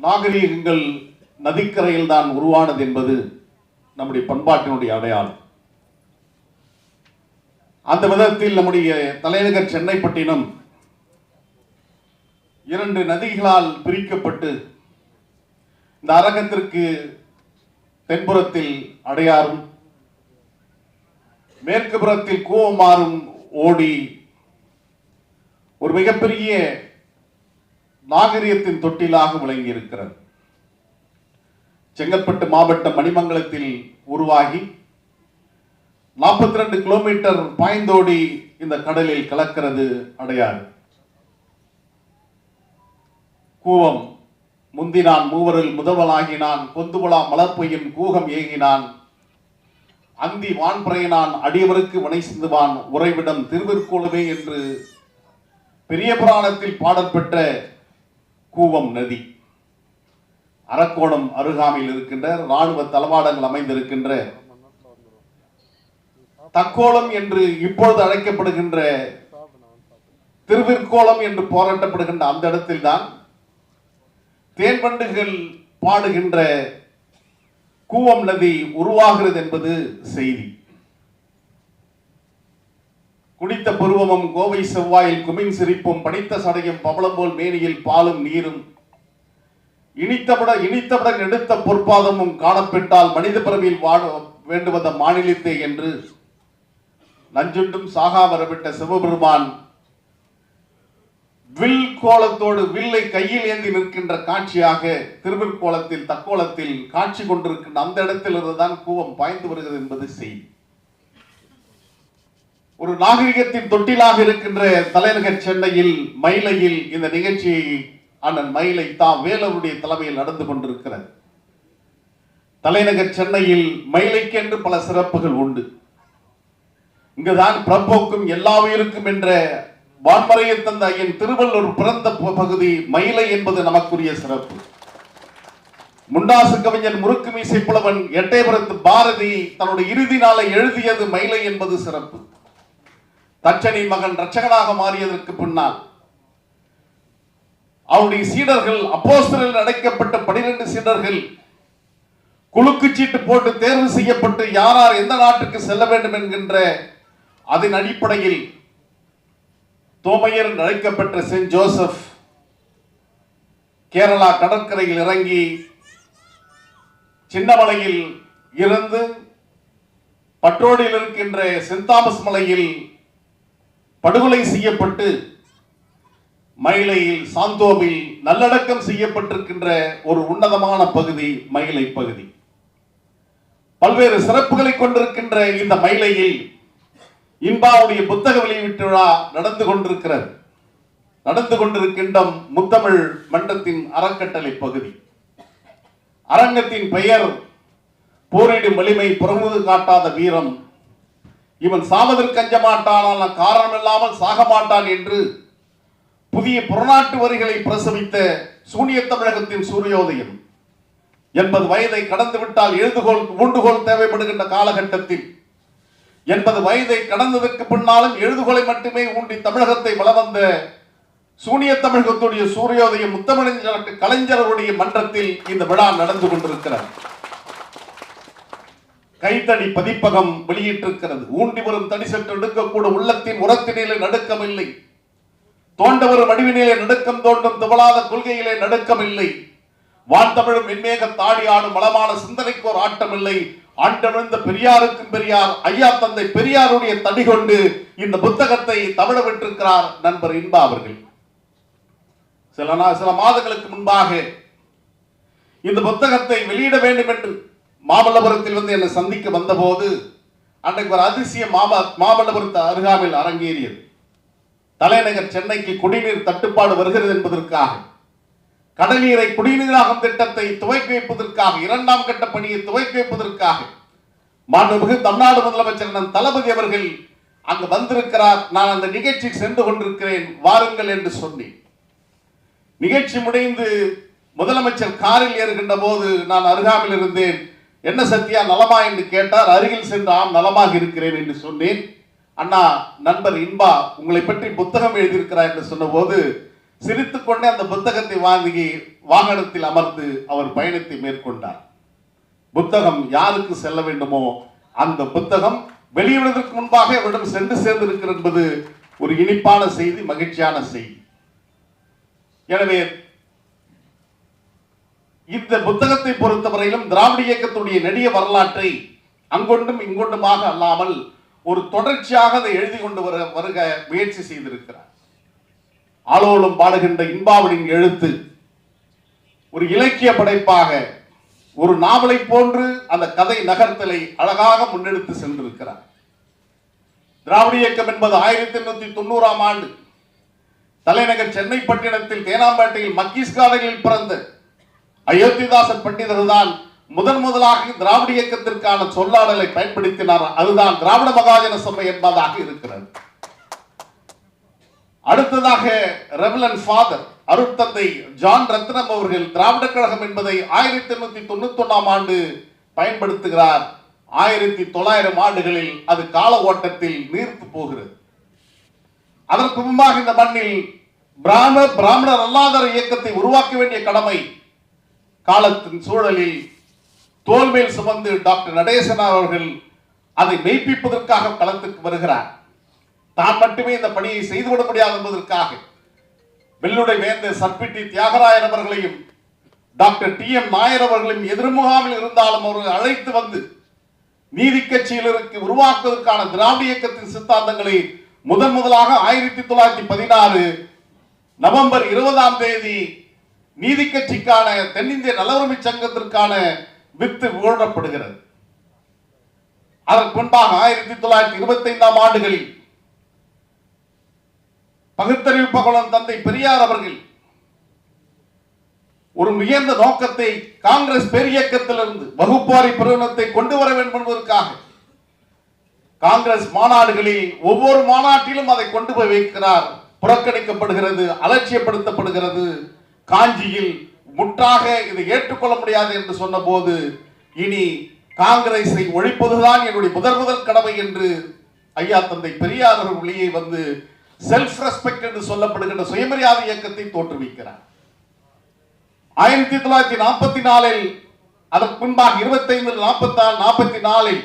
நாகரீகங்கள் நதிக்கரையில் தான் உருவானது என்பது நம்முடைய பண்பாட்டினுடைய அடையாளம். அந்த விதத்தில் நம்முடைய தலைநகர் சென்னைப்பட்டினம் இரண்டு நதிகளால் பிரிக்கப்பட்டு இந்த அரங்கத்திற்கு தென்புறத்தில் அடையாறும் மேற்கு புறத்தில் கூவமாறும் ஓடி ஒரு மிகப்பெரிய நாகரிகத்தின் தொட்டிலாக விளங்கி இருக்கிறது செங்கல்பட்டு மாவட்டம் மணிமங்கலத்தில் உருவாகி நாற்பத்தி ரெண்டு கிலோமீட்டர் பாய்ந்தோடி இந்த கடலில் கலக்கிறது அடையாறு. கூவம் முந்தினான் மூவரில் முதல்வனாகினான் கொந்துபுலா மலர்பொய்யின் கூகம் ஏகினான் அந்தி வான்பறையினான் அடியவருக்கு வினை சிந்துவான் உறைவிடம் திருவிற்கோளமே என்று பெரிய புராணத்தில் பாடற்பெற்ற கூவம் நதி. அரக்கோணம் அருகாமையில் இருக்கின்ற ராணுவ தளவாடங்கள் அமைந்திருக்கின்ற தக்கோலம் என்று இப்பொழுது அழைக்கப்படுகின்ற திருவிற்கோளம் என்று போராட்டப்படுகின்ற அந்த இடத்தில்தான் தேன்பண்டுகள் பாடுகின்ற கூவம் நதி உருவாகிறது என்பது செய்தி. குடித்த பருவமும் கோவை செவ்வாயில் குமின் சிரிப்பும் படித்த சடையும் பவளம் போல் மேனியில் பாலும் நீரும். இனித்தவிட இனித்தவிட நெடுத்த பொற்பாதமும் காணப்பெற்றால் மனித பிறவியில் வாழ வேண்டுவத மாநிலத்தே என்று நஞ்சுண்டும் சாகா வரவிட்ட சிவபெருமான் வில் கோலத்தோடு வில்லை கையில் ஏந்தி நிற்கின்ற காட்சியாக திருவிற்கோலத்தில் தக்கோலத்தில் காட்சி கொண்டிருக்கின்ற அந்த இடத்திலிருந்து தான் கூவம் பாய்ந்து வருகிறது என்பது செய்தி ஒரு நாகரிகத்தின் தொட்டிலாக இருக்கின்ற தலைநகர் சென்னையில் மயிலையில் இந்த நிகழ்ச்சியை அண்ணன் மயிலை தாம் வேலருடைய தலைமையில் நடந்து கொண்டிருக்கிறது தலைநகர் சென்னையில் மயிலைக்கென்று பல சிறப்புகள் உண்டு. இங்குதான் பிரபோக்கும் எல்லா உயிருக்கும் என்ற வான்மறையை தந்த என் திருவள்ளூர் பிறந்த ப- பகுதி மயிலை என்பது நமக்குரிய சிறப்பு. முண்டாசு கவிஞன் முறுக்கு மீசை புலவன் எட்டயபுரத்து பாரதி தன்னுடைய இறுதி நாளை எழுதியது மயிலை என்பது சிறப்பு. தச்சனி மகன் ரட்சகனாக மாறியதற்கு பின்னால் அவருடைய சீடர்கள் அப்போஸ்தரில் அடைக்கப்பட்ட பனிரெண்டு சீடர்கள் குலுக்கு சீட்டு போட்டு தேர்வு செய்யப்பட்டு யாரார் எந்த நாட்டுக்கு செல்ல வேண்டும் என்கின்ற அதன் அடிப்படையில் தோமையர் அழைக்கப்பட்ட சென்ட் ஜோசப் கேரளா கடற்கரையில் இறங்கி சின்னமலையில் இருந்து பட்டோடியில் இருக்கின்ற சென்ட் தாமஸ் மலையில் படுகொலை செய்யப்பட்டு மயிலையில் சாந்தோமில் நல்லடக்கம் செய்யப்பட்டிருக்கின்ற ஒரு உன்னதமான பகுதி மயிலை பகுதி. பல்வேறு சிறப்புகளை கொண்டிருக்கின்ற இந்த மயிலையில் இன்பாவுடைய புத்தக வெளியீட்டு விழா நடந்து கொண்டிருக்கிறது. நடந்து கொண்டிருக்கின்ற முத்தமிழ் மன்றத்தின் அறக்கட்டளை பகுதி. அரங்கத்தின் பெயர் போரிடும் வலிமை புறமுது காட்டாத வீரம் இவன் சாவதற்கு அஞ்ச மாட்டான் காரணமில்லாமல் சாக மாட்டான் என்று புதிய புறநாட்டு வரிகளை பிரசவித்த சூனிய தமிழகத்தின் சூரியோதயம் எண்பது வயதை கடந்து விட்டால் எழுதுகோல் ஊண்டுகோல் தேவைப்படுகின்ற காலகட்டத்தில் எண்பது வயதை கடந்ததற்கு பின்னாலும் எழுதுகோலை மட்டுமே ஊண்டி தமிழகத்தை வளவந்த சூனிய தமிழகத்துடைய சூரியோதயம் முத்தமிழ் கலைஞருடைய மன்றத்தில் இந்த விழா நடந்து கொண்டிருக்கிறார் கைத்தடி பதிப்பகம் வெளியிட்டிருக்கிறது. ஊண்டி வரும் தடி சற்று எடுக்கக்கூட உள்ளத்தின் உரத்தினிலே நடுக்கமில்லை. தோண்ட வரும் வடிவினிலே நடுக்கம் தோண்டும் துவளாத கொள்கையிலே நடுக்கமில்லை. வான்தமிழும் மென்மேக தாடி ஆடும் வளமான சிந்தனைக்கு ஒரு ஆட்டமில்லை. ஆண்டமிழ்ந்த பெரியாருக்கும் பெரியார் ஐயா தந்தை பெரியாருடைய தடி கொண்டு இந்த புத்தகத்தை தமிழ விட்டிருக்கிறார் நண்பர் இன்பா அவர்கள். சில சில மாதங்களுக்கு முன்பாக இந்த புத்தகத்தை வெளியிட வேண்டும் என்று மாமல்லபுரத்தில் வந்து என்னை சந்திக்க வந்தபோது அன்றைக்கு ஒரு அதிசய மாம மாமல்லபுரத்து அருகாமையில் அரங்கேறியது. தலைநகர் சென்னைக்கு குடிநீர் தட்டுப்பாடு வருகிறது என்பதற்காக கடல்நீரை குடிநீராகும் திட்டத்தை துவக்கி வைப்பதற்காக இரண்டாம் கட்ட பணியை துவக்கி வைப்பதற்காக மாண்புமிகு தமிழ்நாடு முதலமைச்சர் நம் தளபதி அவர்கள் அங்கு வந்திருக்கிறார். நான் அந்த நிகழ்ச்சிக்கு சென்று கொண்டிருக்கிறேன் வாருங்கள் என்று சொன்னேன். நிகழ்ச்சி முடிந்து முதலமைச்சர் காரில் ஏறுகின்ற போது நான் அருகாமையில் இருந்தேன். என்ன சத்யா நலமா என்று கேட்டார். அருகில் சென்று ஆம் நலமாக இருக்கிறேன் என்று சொன்னேன். அண்ணா நண்பர் இன்பா உங்களை பற்றி புத்தகம் எழுதியிருக்கிறார் என்று சொன்னபோது சிரித்துக்கொண்டே அந்த புத்தகத்தை வாங்கி வாகனத்தில் அமர்ந்து அவர் பயணத்தை மேற்கொண்டார். புத்தகம் யாருக்கு செல்ல வேண்டுமோ அந்த புத்தகம் வெளியிடுவதற்கு முன்பாக அவரிடம் சென்று சேர்ந்திருக்கிறது என்பது ஒரு இனிப்பான செய்தி மகிழ்ச்சியான செய்தி. எனவே இந்த புத்தகத்தை பொறுத்தவரையிலும் திராவிட இயக்கத்துடைய நெடிய வரலாற்றை அங்கொண்டும் இங்கொண்டுமாக அல்லாமல் ஒரு தொடர்ச்சியாக அதை எழுதி கொண்டு வர வருக முயற்சி செய்திருக்கிறார். ஆளோலும் பாடுகின்ற இன்பாவலின் எழுத்து ஒரு இலக்கிய படைப்பாக ஒரு நாவலை போன்று அந்த கதை நகர்த்தலை அழகாக முன்னெடுத்து சென்றிருக்கிறார். திராவிட இயக்கம் என்பது ஆயிரத்தி எண்ணூத்தி தொண்ணூறாம் ஆண்டு. தலைநகர் சென்னை பட்டினத்தில் தேனாம்பேட்டையில் மக்கீஸ் காலையில் பிறந்த அயோத்திதாசன் பண்டிதர் தான் முதன் முதலாக திராவிட இயக்கத்திற்கான சொல்லாடலை பயன்படுத்தினார். அதுதான் திராவிட மகாஜன சபை என்பதாக இருக்கிறது. அடுத்ததாக ரெவலன் ஃபாதர் அருட்தந்தை ஜான் ரத்னம் அவர்கள் திராவிட கழகம் என்பதை ஆயிரத்தி எண்ணூத்தி தொண்ணூத்தி ஒன்னாம் ஆண்டு பயன்படுத்துகிறார். ஆயிரத்தி தொள்ளாயிரம் ஆண்டுகளில் அது கால ஓட்டத்தில் நீர்த்து போகிறது. அதற்கு முன்பாக இந்த மண்ணில் பிராமண பிராமணர் அல்லாதார இயக்கத்தை உருவாக்க வேண்டிய கடமை காலத்தின் சூழலில் தோல்மேல் சுமந்து டாக்டர் நடேசன் அவர்கள் அதை மெய்ப்பிப்பதற்காக களத்துக்கு வருகிறார். தான் மட்டுமே இந்த பணியை செய்துவிட முடியாது என்பதற்காக வெள்ளுடை வேந்த சர்பிட்டி தியாகராயர் அவர்களையும் டாக்டர் டி எம் நாயர் அவர்களையும் எதிர்முகாமில் இருந்தாலும் அவர்கள் அழைத்து வந்து நீதி கட்சியினருக்கு உருவாக்குவதற்கான திராவிட இயக்கத்தின் சித்தாந்தங்களை முதன் முதலாக ஆயிரத்தி தொள்ளாயிரத்தி பதினாறு நவம்பர் இருபதாம் தேதி நீதி கட்சிக்கான தென்னிந்திய நலவுரிமை சங்கத்திற்கான வித்து விவரப்படுகிறது அதற்கு முன்பாக ஆயிரத்தி தொள்ளாயிரத்தி இருபத்தி ஐந்தாம் ஆண்டுகளில் பகுத்தறிவு பகலன் தந்தை பெரியார் அவர்கள் ஒரு உயர்ந்த நோக்கத்தை காங்கிரஸ் பெரியக்கத்திலிருந்து வகுப்பாரி பிரகடனத்தை கொண்டு வர வேண்டும் என்பதற்காக காங்கிரஸ் மாநாடுகளில் ஒவ்வொரு மாநாட்டிலும் அதை கொண்டு போய் வைக்கிறார். புறக்கணிக்கப்படுகிறது அலட்சியப்படுத்தப்படுகிறது. காஞ்சியில் முற்றாக இதை ஏற்றுக்கொள்ள முடியாது என்று சொன்னபோது இனி காங்கிரஸை ஒழிப்பதுதான் என்னுடைய முதல் முதல் கடமை என்று ஐயா தந்தை பெரியார் அவர்கள் வெளியே வந்து செல்ஃப் ரெஸ்பெக்ட் என்று சொல்லப்படுகின்ற சுயமரியாதை இயக்கத்தை தோற்றுவிக்கிறார். ஆயிரத்தி தொள்ளாயிரத்தி நாற்பத்தி நாலில் அதற்கு முன்பாக இருபத்தைந்து நாற்பத்தி நாற்பத்தி நாலில்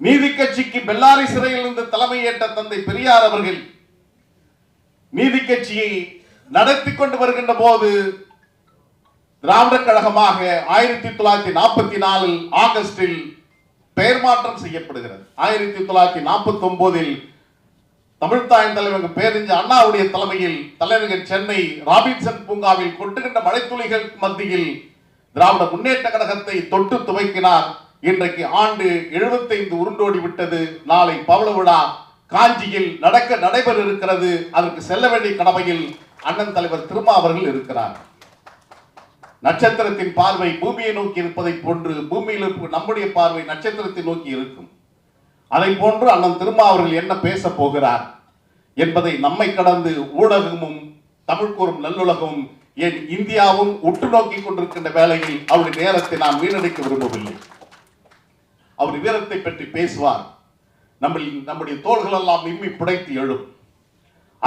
நீதி கட்சிக்கு பெல்லாரி சிறையில் இருந்து தலைமையேற்ற தந்தை பெரியார் அவர்கள் நீதி கட்சியை நடத்தி கொண்டு வருகின்ற போது திராவிட கழகமாக ஆயிரத்தி தொள்ளாயிரத்தி நாற்பத்தி நாலில் ஆகஸ்டில் பெயர் மாற்றம் செய்யப்படுகிறது. ஆயிரத்தி தொள்ளாயிரத்தி நாற்பத்தி ஒன்பதில் தமிழ்தாயின் தலைவர் பேரிஞ்சு அண்ணாவுடைய தலைமையில் தலைநகர் சென்னை ராபின்சன் பூங்காவில் கொட்டுகின்ற மழைத்துளிகள் மத்தியில் திராவிட முன்னேற்ற கழகத்தை தொட்டு துவக்கினார். இன்றைக்கு ஆண்டு 75 உருண்டோடி விட்டது. நாளை பவள விழா காஞ்சியில் நடக்க நடைபெற இருக்கிறது. அதற்கு செல்ல வேண்டிய கடமையில் அண்ணன் தலைவர் திருமா அவர்கள் இருக்கிறார். நட்சத்திரத்தின் பார்வை பூமியை நோக்கி இருப்பதை போன்று பூமியில் இருக்கும் நம்முடைய பார்வை நட்சத்திரத்தை நோக்கி இருக்கும். அதை போன்று அண்ணன் திருமா அவர்கள் என்ன பேச போகிறார் என்பதை நம்மை கடந்து ஊடகமும் தமிழ் கூறும் நல்லுலகமும் என் இந்தியாவும் உற்று நோக்கி கொண்டிருக்கின்ற வேளையில் அவருடைய நேரத்தை நான் வீணடிக்க விரும்பவில்லை. அவர் வீரத்தை பற்றி பேசுவார். நம்ம நம்முடைய தோள்கள் எல்லாம் இம்மி புடைத்து எழும்.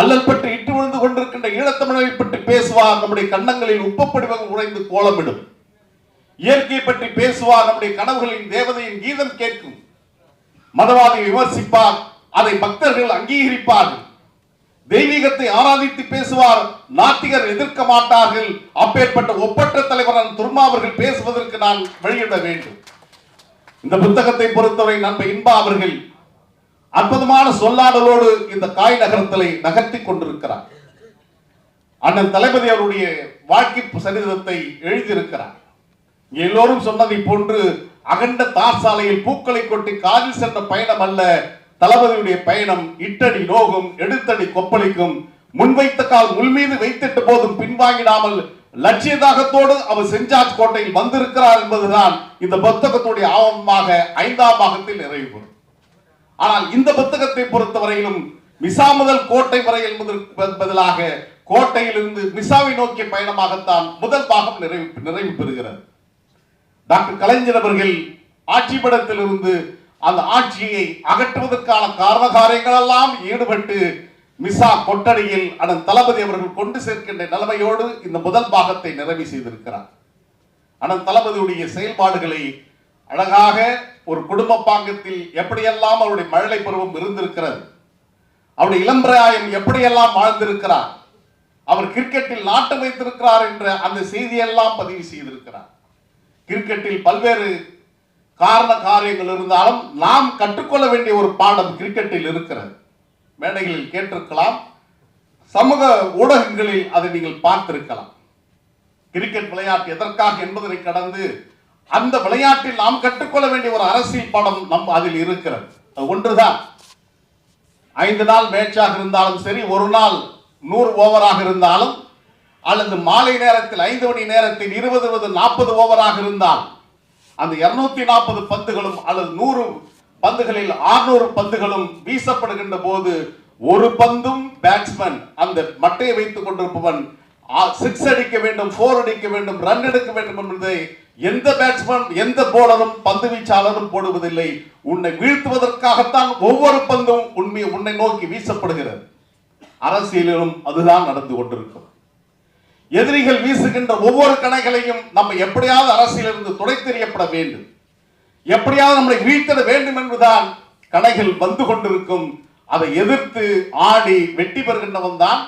அல்லல்பட்டு இட்டு விழுந்து கொண்டிருக்கின்ற ஈழத்தமிழரை பற்றி பேசுவார் நம்முடைய கண்ணங்களில் உப்பப்படிவம் உறைந்து கோலமிடும். இயற்கையை பற்றி பேசுவார் நம்முடைய கனவுகளின் தேவதையின் கீதம் கேட்கும். மதவாதி விமர்சிப்பார் அதை பக்தர்கள் அங்கீகரிப்பார்கள். தெய்வீகத்தை ஆராதித்து பேசுவார் நாத்திகர் எதிர்க்க மாட்டார்கள். அப்பேற்பட்ட ஒப்பற்ற தலைவரான துர்மா அவர்கள் பேசுவதற்கு நான் வெளியிட வேண்டும். இந்த புத்தகத்தை பொறுத்தவரை நண்பர் இன்பா அவர்கள் அற்புதமான சொல்லாடலோடு இந்த காய் நகரத்தலை நகர்த்தி கொண்டிருக்கிறார். அண்ணன் தளபதி அவருடைய வாழ்க்கை சரிதத்தை எழுதியிருக்கிறார். எல்லோரும் சொன்னதை போன்று அகண்ட தார் சாலையில் பூக்களை கொட்டி காதில் சென்ற பயணம் அல்ல தளபதியுடைய பயணம் இட்டடி நோகும் எடுத்தடி கொப்பளிக்கும் முன்வைத்த கால் உள்மீது வைத்திட்ட போதும் பின்வாங்கிடாமல் லட்சிய தாகத்தோடு அவர் செஞ்சாஜ் கோட்டையில் வந்திருக்கிறார் என்பதுதான் இந்த புத்தகத்துடைய ஆவணமாக ஐந்தாம் பாகத்தில் நிறைவு பெறும். ஆனால் இந்த புத்தகத்தை பொறுத்தவரையிலும் மிசா முதல் கோட்டை வரை என்பதற்கு பதிலாக கோட்டையிலிருந்து மிசாவை நோக்கிய பயணமாகத்தான் முதல் பாகம் நிறைவு நிறைவு பெறுகிறது. டாக்டர் கலைஞர் அவர்கள் ஆட்சி படத்திலிருந்து அந்த ஆட்சியை அகற்றுவதற்கான காரண காரியங்களெல்லாம் ஈடுபட்டு மிசா கொட்டடியில் அதன் தளபதி அவர்கள் கொண்டு சேர்க்கின்ற நிலைமையோடு இந்த முதல் பாகத்தை நிறைவு செய்திருக்கிறார். அதன் தளபதியுடைய செயல்பாடுகளை அழகாக ஒரு குடும்ப பாங்கத்தில் எப்படியெல்லாம் அவருடைய மழலை பருவம் இருந்திருக்கிறது? அவருடைய இளம்பிராயம் எப்படியெல்லாம் வாழ்ந்திருக்கிறார்? அவர் கிரிக்கெட்டில் நாட்டம் வைத்திருக்கிறார் என்ற அந்த செய்தியெல்லாம் பதிவு செய்திருக்கிறார். கிரிக்கெட்டில் பல்வேறு காரண காரியங்கள் இருந்தாலும் நாம் கற்றுக்கொள்ள வேண்டிய ஒரு பாடம் கிரிக்கெட்டில் இருக்கிறது. மேடைகளில் கேட்டிருக்கலாம். சமூக ஊடகங்களில் அதை நீங்கள் பார்த்திருக்கலாம். கிரிக்கெட் விளையாட்டு எதற்காக என்பதனை கடந்து அந்த விளையாட்டில் நாம் கற்றுக்கொள்ள வேண்டிய ஒரு அரசியல் பாடம் நம் அதில் இருக்கிறது. ஒன்றுதான். ஐந்து நாள் மேட்சாக இருந்தாலும் சரி ஒரு நாள் நூறு ஓவராக இருந்தாலும் அல்லது மாலை நேரத்தில் ஐந்து மணி நேரத்தில் இருபது இருபது நாற்பது ஓவராக இருந்தால் அந்த இருநூத்தி நாற்பது பந்துகளும் அல்லது நூறு பந்துகளில் 600 பந்துகளும் வீசப்படுகின்ற போது ஒரு பந்தும் பேட்ஸ்மேன் அந்த மட்டையை வைத்துக் கொண்டிருப்பவன் சிக்ஸ் அடிக்க வேண்டும் ஃபோர் அடிக்க வேண்டும் ரன் எடுக்க வேண்டும் என்பதை எந்த பேட்ஸ்மேன் எந்த போலரும் பந்து வீச்சாளரும் போடுவதில்லை. உன்னை வீழ்த்துவதற்காகத்தான் ஒவ்வொரு பந்தும் உண்மை உன்னை நோக்கி வீசப்படுகிறது. அரசியலிலும் அதுதான் நடந்து கொண்டிருக்கும். எதிரிகள் வீசுகின்ற ஒவ்வொரு கணைகளையும் நம்ம எப்படியாவது அரசியலிருந்து துடைத்தெறியப்பட வேண்டும். எப்படியாவது நம்மளை வீழ்த்திட வேண்டும் என்றுதான் கணைகள் வந்து கொண்டிருக்கும். அதை எதிர்த்து ஆடி வெற்றி பெறுகின்றவன் தான்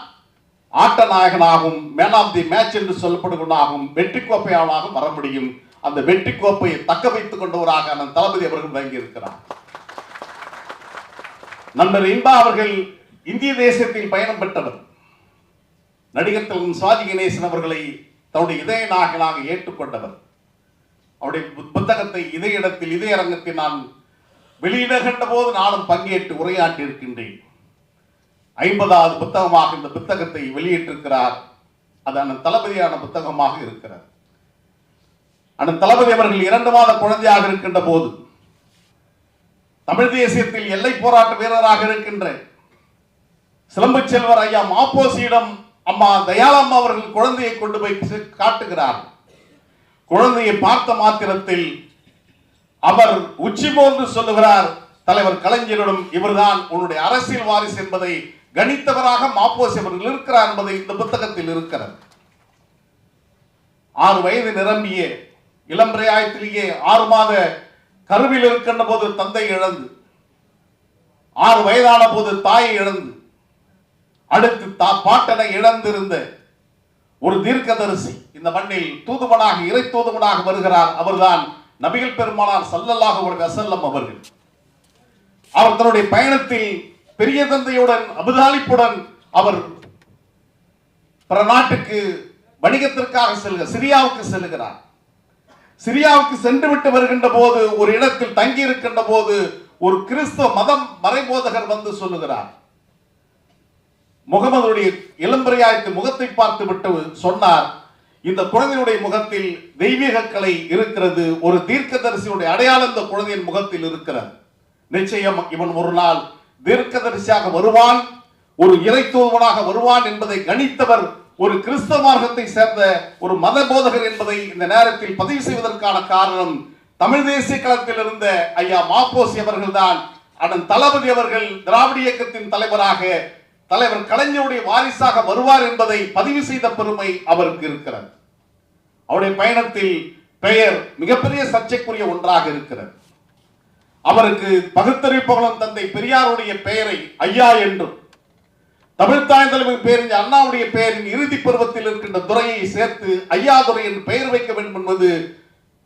ஆட்ட நாயகனாகவும் மேன் ஆஃப் தி மேட்ச் என்று சொல்லப்படுவனாகவும் வெற்றி கோப்பையாளனாகவும் வர முடியும். அந்த வெற்றி கோப்பையை தக்க வைத்துக் கொண்டவராக நம் தளபதி அவர்கள் வழங்கி இருக்கிறார் நண்பர் இன்பா அவர்கள் இந்திய தேசத்தில் பயணம் பெற்றவர். நடிகர் திலகம் சுவாதி கணேசன் அவர்களை தன்னுடைய இதய நாயகனாக ஏற்றுக்கொண்டவர். அவருடைய புத்தகத்தை இதே இடத்தில் இதே அரங்கத்தில் நான் வெளியிடுகின்ற போது நானும் பங்கேற்று உரையாற்றி இருக்கின்றேன் ஐம்பதாவது புத்தகமாக இந்த புத்தகத்தை வெளியிட்டிருக்கிறார். அது அண்ணன் தளபதியான புத்தகமாக இருக்கிறார் அண்ணன் தளபதி அவர்கள் இரண்டு மாத குழந்தையாக இருக்கின்ற போது தமிழ் தேசியத்தில் எல்லை போராட்ட வீரராக இருக்கின்ற சிலம்பு செல்வர் ஐயா மாப்போசியிடம் அம்மா தயாளம்மா அவர்கள் குழந்தையை கொண்டு போய் காட்டுகிறார். குழந்தையை பார்த்த மாத்திரத்தில் அவர் உச்சி போன்று சொல்லுகிறார் தலைவர் கலைஞரிடம் இவர்தான் உன்னுடைய அரசியல் வாரிசு என்பதை கணித்தவராக மாப்போசி அவர்கள் இருக்கிறார் என்பதை இந்த புத்தகத்தில் இருக்கிறது. ஆறு வயது நிரம்பிய இளம் பிராயத்திலேயே ஆறு மாத கருவில் இருக்கின்ற போது தந்தை இழந்து ஆறு வயதான போது தாயை இழந்து அடுத்து தா பாட்டனை இழந்திருந்த ஒரு தீர்க்கதரிசி இந்த மண்ணில் தூதுவனாக இறை தூதுவனாக வருகிறார். அவர்தான் நபிகள் பெருமானார் சல்லல்லாக ஒரு வசல்லம் அவர்கள். அவர் தன்னுடைய பயணத்தில் பெரிய தந்தையுடன் அபுதாலிப்புடன் அவர் பிற நாட்டுக்கு வணிகத்திற்காக செல்க சிரியாவுக்கு செல்கிறார். சிரியாவுக்கு சென்று விட்டு வருகின்ற போது ஒரு இடத்தில் தங்கி இருக்கின்ற போது ஒரு கிறிஸ்தவ மதம் மறைபோதகர் வந்து சொல்லுகிறார். முகமதுடைய இளம்பிரையாய்த்து முகத்தை பார்த்து விட்டு சொன்னார் இந்த குழந்தையுடைய முகத்தில் தெய்வீக கலை இருக்கிறது ஒரு தீர்க்கதரிசியுடைய அடையாளம் இந்த குழந்தையின் முகத்தில் இருக்கிறது. நிச்சயம் இவன் ஒரு நாள் தீர்க்கதரிசியாக வருவான் ஒரு இறைத்துவனாக வருவான் என்பதை கணித்தவர் ஒரு கிறிஸ்தவ மார்க்கத்தை சேர்ந்த ஒரு மத போதகர் என்பதை இந்த நேரத்தில் பதிவு செய்வதற்கான காரணம் தமிழ் தேசிய களத்தில் இருந்த ஐயா மாப்போசி அவர்கள்தான். அதன் தளபதி அவர்கள் திராவிட இயக்கத்தின் தலைவராக தலைவர் கலைஞருடைய வாரிசாக வருவார் என்பதை பதிவு செய்த பெருமை அவருக்கு இருக்கிறது. அவருடைய பயணத்தில் பெயர் மிகப்பெரிய சர்ச்சைக்குரிய ஒன்றாக இருக்கிறது. அவருக்கு பகுத்தறிவிப்பவளம் தந்தை பெரியாருடைய பெயரை ஐயா என்றும் தமிழ் தாய் தலைமை பேரின் அண்ணாவுடைய பெயரின் இறுதி பருவத்தில் இருக்கின்ற துறையை சேர்த்து ஐயா துறை என்று பெயர் வைக்க வேண்டும் என்பது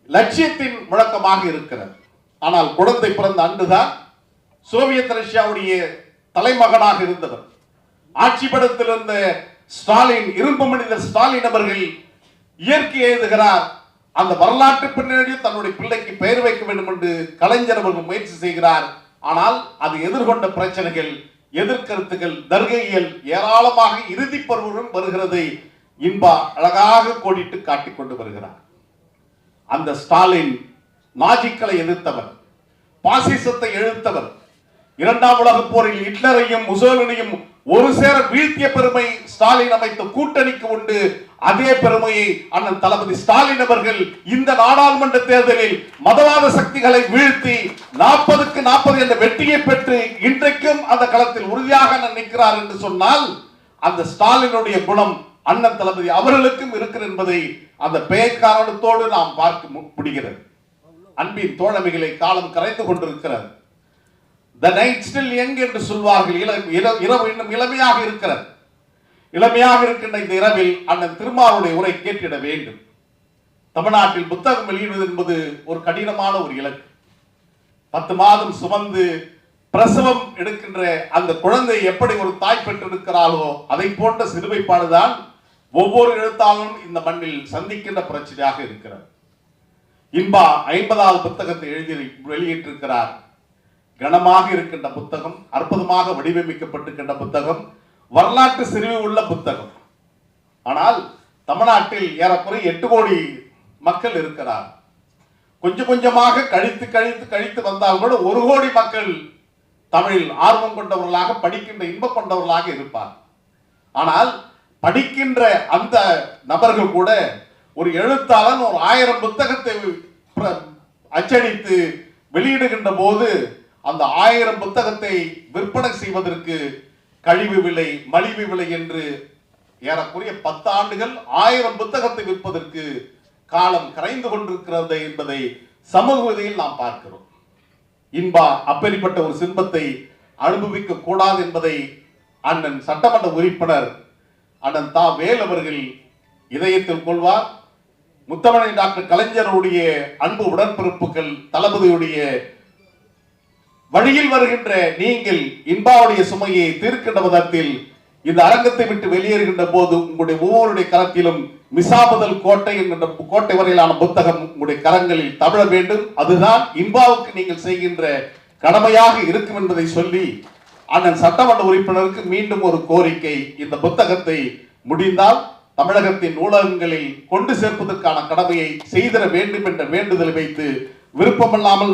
லட்சியத்தின் முழக்கமாக இருக்கிறது. ஆனால் குழந்தை பிறந்த அன்றுதான் சோவியத் ரஷ்யாவுடைய தலைமகனாக இருந்தவர். ஆட்சி படத்தில் இருந்த ஸ்டாலின் இரும்பு மனிதர் ஸ்டாலின் அவர்கள் இயற்கை எழுதுகிறார் அந்த வரலாற்று பின்னணியில் தன்னுடைய பிள்ளைக்கு பெயர் வைக்க வேண்டும் என்று கலைஞர் அவர்கள் முயற்சி செய்கிறார். ஆனால் அது எதிர்கொண்ட பிரச்சனைகள் எதிர்கருத்துகள் தர்கைகள் ஏராளமாக இறுதி பருவம் வருகிறது. இன்பா அழகாக கோடிட்டு காட்டிக் கொண்டு வருகிறார். அந்த ஸ்டாலின் நாஜிக்களை எதிர்த்தவர் பாசிசத்தை எழுத்தவர். இரண்டாம் உலக போரில் ஹிட்லரையும் முசோலினியும் ஒரு சேர வீழ்த்திய பெருமை ஸ்டாலின் அமைத்த கூட்டணிக்கு உண்டு. அதே பெருமையை அண்ணன் தளபதி ஸ்டாலின் அவர்கள் இந்த நாடாளுமன்ற தேர்தலில் மதவாத சக்திகளை வீழ்த்தி நாற்பதுக்கு நாற்பது என்ற வெற்றியை பெற்று இன்றைக்கும் அந்த களத்தில் உறுதியாக நிற்கிறார் என்று சொன்னால் அந்த ஸ்டாலினுடைய குணம் அண்ணன் தளபதி அவர்களுக்கும் இருக்கிறது என்பதை அந்த பெயர் காரணத்தோடு நாம் பார்க்க முடிகிறது. அன்பின் தோழமைகளை காலம் கரைந்து கொண்டிருக்கிறது. த நைட் ஸ்டில் யங் என்று சொல்வார்கள். இளம் இரவு இன்னும் இளமையாக இருக்கிறது. இளமையாக இருக்கின்ற இந்த இரவில் அண்ணன் திருமாவுடைய உரை கேட்டிட வேண்டும். தமிழ்நாட்டில் புத்தகம் வெளியிடுவது என்பது ஒரு கடினமான ஒரு இலக்கு. பத்து மாதம் சுமந்து பிரசவம் எடுக்கின்ற அந்த குழந்தை எப்படி ஒரு தாய் பெற்றிருக்கிறாளோ அதை போன்ற சிறுமைப்பாடுதான் ஒவ்வொரு எழுத்தாளரும் இந்த மண்ணில் சந்திக்கின்ற பிரச்சனையாக இருக்கிறது. இன்பா ஐம்பதாவது புத்தகத்தை எழுதி வெளியிட்டிருக்கிறார். கனமாக இருக்கின்ற புத்தகம் அற்புதமாக வடிவமைக்கப்பட்டிருக்கின்ற புத்தகம் வரலாற்று செறிவு உள்ள புத்தகம். ஆனால் தமிழ்நாட்டில் ஏறக்குறைய எட்டு கோடி மக்கள் இருக்கிறார். கொஞ்சம் கொஞ்சமாக கழித்து கழித்து கழித்து வந்தால் கூட ஒரு கோடி மக்கள் தமிழில் ஆர்வம் கொண்டவர்களாக படிக்கின்ற இன்பம் கொண்டவர்களாக இருப்பார். ஆனால் படிக்கின்ற அந்த நபர்கள் கூட ஒரு எழுத்தாளன் ஒரு ஆயிரம் புத்தகத்தை அச்சடித்து வெளியிடுகின்ற போது அந்த ஆயிரம் புத்தகத்தை விற்பனை செய்வதற்கு கழிவு விலை மலிவு விலை என்று ஏறக்குறைய பத்து ஆண்டுகள் ஆயிரம் புத்தகத்தை விற்பதற்கு காலம் கரைந்து கொண்டிருக்கிறது என்பதை சமூக நாம் பார்க்கிறோம். இன்பா அப்பேற்பட்ட ஒரு சின்பத்தை அனுபவிக்க கூடாது என்பதை அண்ணன் சட்டமன்ற உறுப்பினர் அண்ணன் தா வேல் அவர்கள் இதயத்தில் கொள்வார். முத்தமணி டாக்டர் கலைஞருடைய அன்பு உடன்பிறப்புகள் தளபதியுடைய வழியில் வருகின்ற நீங்கள் இன்பாவுடைய சுமையை தீர்க்கின்ற விதத்தில் இந்த அரங்கத்தை விட்டு வெளியேறுகின்ற போது உங்களுடைய ஒவ்வொருடைய கரத்திலும் மிசாபதல் கோட்டை என்கின்ற கோட்டை வரையிலான புத்தகம் உங்களுடைய கரங்களில் தமிழ வேண்டும். அதுதான் இன்பாவுக்கு நீங்கள் செய்கின்ற கடமையாக இருக்கும் என்பதை சொல்லி அண்ணன் சட்டமன்ற உறுப்பினருக்கு மீண்டும் ஒரு கோரிக்கை இந்த புத்தகத்தை முடிந்தால் தமிழகத்தின் நூலகங்களில் கொண்டு சேர்ப்பதற்கான கடமையை செய்திட வேண்டும் என்ற வேண்டுதலை வைத்து விருப்பமில்லாமல்